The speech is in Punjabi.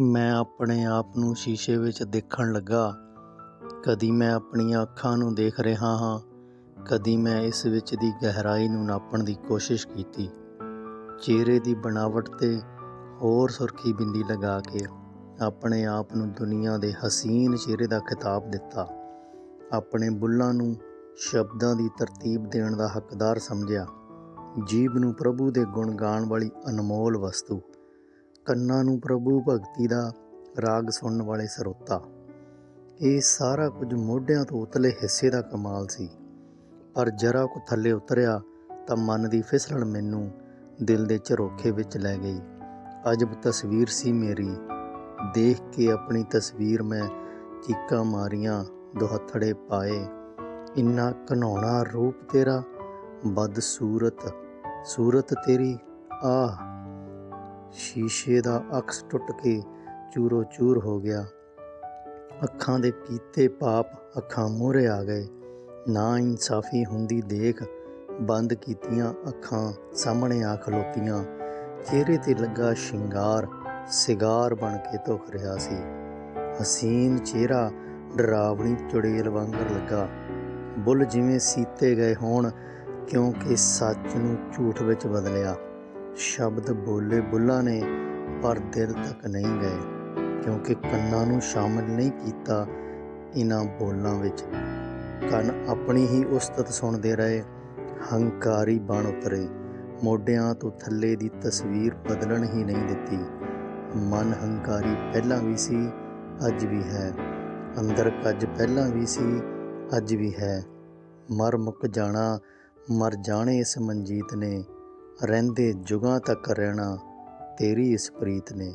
ਮੈਂ ਆਪਣੇ ਆਪ ਨੂੰ ਸ਼ੀਸ਼ੇ ਵਿੱਚ ਦੇਖਣ ਲੱਗਾ। ਕਦੀ ਮੈਂ ਆਪਣੀਆਂ ਅੱਖਾਂ ਨੂੰ ਦੇਖ ਰਿਹਾ ਹਾਂ, ਕਦੀ ਮੈਂ ਇਸ ਵਿੱਚ ਦੀ ਗਹਿਰਾਈ ਨੂੰ ਨਾਪਣ ਦੀ ਕੋਸ਼ਿਸ਼ ਕੀਤੀ। ਚਿਹਰੇ ਦੀ ਬਣਾਵਟ ਤੇ ਹੋਰ ਸੁਰਖੀ ਬਿੰਦੀ ਲਗਾ ਕੇ ਆਪਣੇ ਆਪ ਨੂੰ ਦੁਨੀਆ ਦੇ ਹਸੀਨ ਚਿਹਰੇ ਦਾ ਖਿਤਾਬ ਦਿੱਤਾ। ਆਪਣੇ ਬੁੱਲਾਂ ਨੂੰ ਸ਼ਬਦਾਂ ਦੀ ਤਰਤੀਬ ਦੇਣ ਦਾ ਹੱਕਦਾਰ ਸਮਝਿਆ। ਜੀਭ ਨੂੰ ਪ੍ਰਭੂ ਦੇ ਗੁਣ ਗਾਣ ਵਾਲੀ ਅਨਮੋਲ ਵਸਤੂ। ਕੰਨਾਂ ਨੂੰ ਪ੍ਰਭੂ ਭਗਤੀ ਦਾ ਰਾਗ ਸੁਣਨ ਵਾਲੇ ਸਰੋਤਾ। ਇਹ ਸਾਰਾ ਕੁਝ ਮੋਢਿਆਂ ਤੋਂ ਉਤਲੇ ਹਿੱਸੇ ਦਾ ਕਮਾਲ ਸੀ। ਪਰ ਜਰਾ ਕੁ ਥੱਲੇ ਉਤਰਿਆ ਤਾਂ ਮਨ ਦੀ ਫਿਸਲਣ ਮੈਨੂੰ ਦਿਲ ਦੇ ਝਰੋਖੇ ਵਿੱਚ ਲੈ ਗਈ। ਅਜਬ ਤਸਵੀਰ ਸੀ ਮੇਰੀ। ਦੇਖ ਕੇ ਆਪਣੀ ਤਸਵੀਰ ਮੈਂ ਚੀਕਾਂ ਮਾਰੀਆਂ, ਦੁਹੱਥੜੇ ਪਾਏ। ਇੰਨਾ ਘਨੌਣਾ ਰੂਪ ਤੇਰਾ ਬਦ ਸੂਰਤ ਸੂਰਤ ਤੇਰੀ, ਆਹ ਸ਼ੀਸ਼ੇ ਦਾ ਅਕਸ ਟੁੱਟ ਕੇ ਚੂਰੋ ਚੂਰ ਹੋ ਗਿਆ। ਅੱਖਾਂ ਦੇ ਕੀਤੇ ਪਾਪ ਅੱਖਾਂ ਮੋਹਰੇ ਆ ਗਏ। ਨਾ ਇਨਸਾਫੀ ਹੁੰਦੀ ਦੇਖ ਬੰਦ ਕੀਤੀਆਂ ਅੱਖਾਂ ਸਾਹਮਣੇ ਆ ਖਲੋਤੀਆਂ ਚਿਹਰੇ ਤੇ ਲੱਗਾ ਸ਼ਿੰਗਾਰ, ਸਿਗਾਰ ਬਣ ਕੇ ਧੁਖ ਰਿਹਾ ਸੀ। ਹਸੀਨ ਚਿਹਰਾ ਡਰਾਵਣੀ ਚੁੜੇਲ ਵਾਂਗਰ ਲੱਗਾ। ਬੁੱਲ ਜਿਵੇਂ ਸੀਤੇ ਗਏ ਹੋਣ, ਕਿਉਂਕਿ ਸੱਚ ਨੂੰ ਝੂਠ ਵਿੱਚ ਬਦਲਿਆ। ਸ਼ਬਦ ਬੋਲੇ ਬੁੱਲਾਂ ਨੇ ਪਰ ਦਿਲ ਤੱਕ ਨਹੀਂ ਗਏ, ਕਿਉਂਕਿ ਕੰਨਾਂ ਨੂੰ ਸ਼ਾਮਲ ਨਹੀਂ ਕੀਤਾ ਇਹਨਾਂ ਬੋਲਾਂ ਵਿੱਚ। ਕੰਨ ਆਪਣੀ ਹੀ ਉਸਤਤ ਸੁਣਦੇ ਰਹੇ, ਹੰਕਾਰੀ ਬਣ ਉਤਰੇ। ਮੋਢਿਆਂ ਤੋਂ ਥੱਲੇ ਦੀ ਤਸਵੀਰ ਬਦਲਣ ਹੀ ਨਹੀਂ ਦਿੱਤੀ। ਮਨ ਹੰਕਾਰੀ ਪਹਿਲਾਂ ਵੀ ਸੀ, ਅੱਜ ਵੀ ਹੈ। ਅੰਦਰ ਕੱਜ ਪਹਿਲਾਂ ਵੀ ਸੀ, ਅੱਜ ਵੀ ਹੈ। ਮਰ ਮੁੱਕ ਜਾਣਾ, ਮਰ ਜਾਣੇ ਇਸ ਮਨਜੀਤ ਨੇ। ਰਹਿੰਦੇ ਜੁਗਾਂ ਤੱਕ ਰਹਿਣਾ ਤੇਰੀ ਇਸ ਪ੍ਰੀਤ ਨੇ।